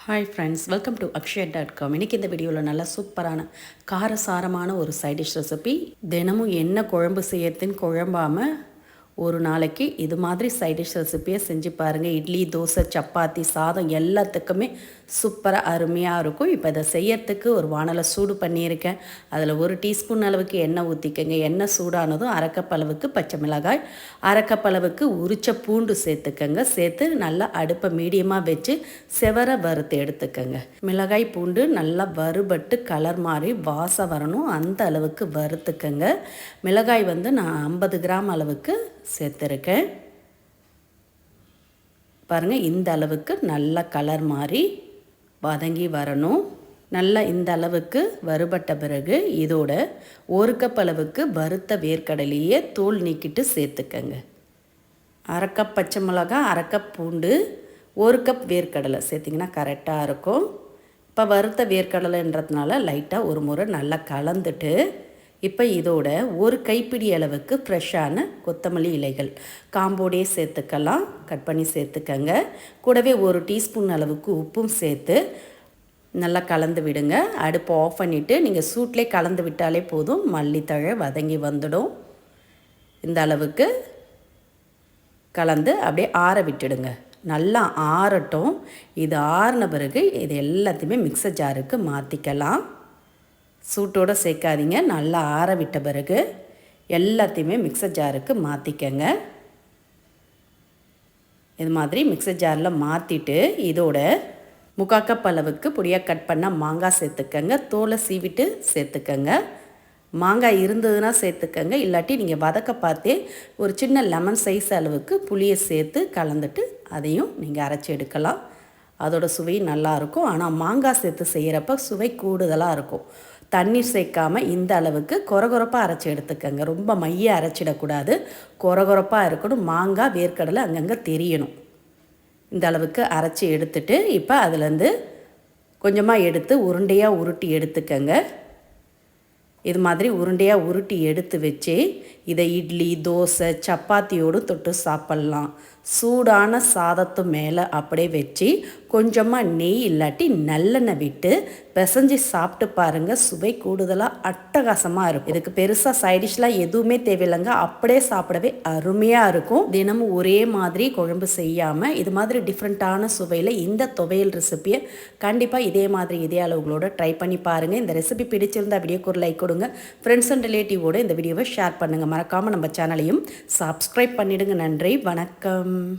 Hi friends welcome to Akshaya dot com இன்றைக்கி இந்த வீடியோவில் நல்ல சூப்பரான காரசாரமான ஒரு சைட் டிஷ் ரெசிபி தினமும் என்ன குழம்பு செய்யறதுன்னு குழம்பாமல் ஒரு நாளைக்கு இது மாதிரி சைட் டிஷ் ரெசிப்பியை செஞ்சு பாருங்கள் இட்லி தோசை சப்பாத்தி சாதம் எல்லாத்துக்குமே சூப்பராக அருமையாக இருக்கும். இப்போ இதை செய்யறதுக்கு ஒரு வானலை சூடு பண்ணியிருக்கேன். அதில் ஒரு டீஸ்பூன் அளவுக்கு எண்ணெய் ஊற்றிக்கங்க எண்ணெய் சூடானதும் அரைக்கப்பளவுக்கு பச்சை மிளகாய் அரைக்கப்பளவுக்கு உரிச்ச பூண்டு சேர்த்துக்கங்க. சேர்த்து நல்லா அடுப்பை மீடியமாக வச்சு செவர வறுத்து எடுத்துக்கங்க. மிளகாய் பூண்டு நல்லா வறுபட்டு கலர் மாதிரி வாசம் வரணும். அந்த அளவுக்கு வறுத்துக்கங்க. மிளகாய் வந்து நான் ஐம்பது கிராம் அளவுக்கு சேர்த்துருக்கேன். பாருங்கள் இந்த அளவுக்கு நல்ல கலர் மாதிரி வதங்கி வரணும். நல்லா இந்த அளவுக்கு வறுபட்ட பிறகு இதோட ஒரு கப் அளவுக்கு வறுத்த வேர்க்கடலையே தோல் நீக்கிட்டு சேர்த்துக்கங்க. அரை கப் பச்சை மிளகா அரை கப் பூண்டு ஒரு கப் வேர்க்கடலை சேர்த்திங்கன்னா கரெக்டாக இருக்கும். இப்போ வறுத்த வேர்க்கடலைன்றதுனால லைட்டாக ஒரு முறை நல்லா கலந்துட்டு இப்போ இதோட ஒரு கைப்பிடி அளவுக்கு ஃப்ரெஷ்ஷான கொத்தமல்லி இலைகள். காம்போடே சேர்த்துக்கலாம் கட் பண்ணி சேர்த்துக்கங்க. கூடவே ஒரு டீஸ்பூன் அளவுக்கு உப்பும் சேர்த்து நல்லா கலந்து விடுங்க. அடுப்பை ஆஃப் பண்ணிவிட்டு நீங்கள் சூட்லேயே கலந்து விட்டாலே போதும். மல்லித்தழை வதங்கி வந்துடும். இந்த அளவுக்கு கலந்து அப்படியே ஆற விட்டுடுங்க. நல்லா ஆறட்டும். இது ஆறின பிறகு இது எல்லாத்தையுமே மிக்சர் ஜாருக்கு மாற்றிக்கலாம் சூட்டோடு சேர்க்காதீங்க. நல்லா ஆற விட்ட பிறகு எல்லாத்தையுமே மிக்சர் ஜாருக்கு மாற்றிக்கங்க இது மாதிரி மிக்சர் ஜாரில் மாற்றிட்டு இதோட முக்கால் கப் அளவுக்கு பொடியாக கட் பண்ணால் மாங்காய் சேர்த்துக்கங்க. தோலை சீவிட்டு சேர்த்துக்கங்க. மாங்காய் இருந்ததுன்னா சேர்த்துக்கங்க. இல்லாட்டி நீங்கள் வதக்க பார்த்தே ஒரு சின்ன லெமன் சைஸ் அளவுக்கு புளியை சேர்த்து கலந்துட்டு அதையும் நீங்கள் அரைச்சி எடுக்கலாம். அதோடய சுவை நல்லாயிருக்கும் ஆனால் மாங்காய் சேர்த்து செய்கிறப்ப சுவை கூடுதலாக இருக்கும். தண்ணீர் சேர்க்காமல் இந்த அளவுக்கு கொரகொரப்பாக அரைச்சி எடுத்துக்கங்க. ரொம்ப மைய அரைச்சிடக்கூடாது. கொரகொரப்பாக இருக்கணும். மாங்காய் வேர்க்கடலை அங்கங்கே தெரியணும். இந்த அளவுக்கு அரைச்சி எடுத்துட்டு இப்போ அதுலேருந்து கொஞ்சமாக எடுத்து உருண்டையாக உருட்டி எடுத்துக்கங்க. இது மாதிரி உருண்டையாக உருட்டி எடுத்து வச்சு இதை இட்லி தோசை சப்பாத்தியோடு தொட்டு சாப்பிட்லாம். சூடான சாதத்து மேலே அப்படியே வச்சு கொஞ்சமாக நெய் இல்லாட்டி நல்லெண்ணெய் விட்டு பிசைஞ்சு சாப்பிட்டு பாருங்கள் சுவை கூடுதலாக அட்டகாசமாக இருக்கும். இதுக்கு பெருசாக சைடிஷ்லாம் எதுவுமே தேவையில்லைங்க. அப்படியே சாப்பிடவே அருமையாக இருக்கும். தினமும் ஒரே மாதிரி குழம்பு செய்யாமல் இது மாதிரி டிஃப்ரெண்ட்டான சுவையில் இந்த துவையல் ரெசிப்பியை கண்டிப்பாக இதே மாதிரி இதே அளவுகளோட ட்ரை பண்ணி பாருங்கள் இந்த ரெசிபி பிடிச்சிருந்தா வீடியோக்கு ஒரு லைக் கொடுங்க. ஃப்ரெண்ட்ஸ் அண்ட் ரிலேட்டிவோட இந்த வீடியோவை ஷேர் பண்ணுங்கள் மறக்காமல் நம்ம சேனலையும் சப்ஸ்கிரைப் பண்ணிவிடுங்க நன்றி. வணக்கம்.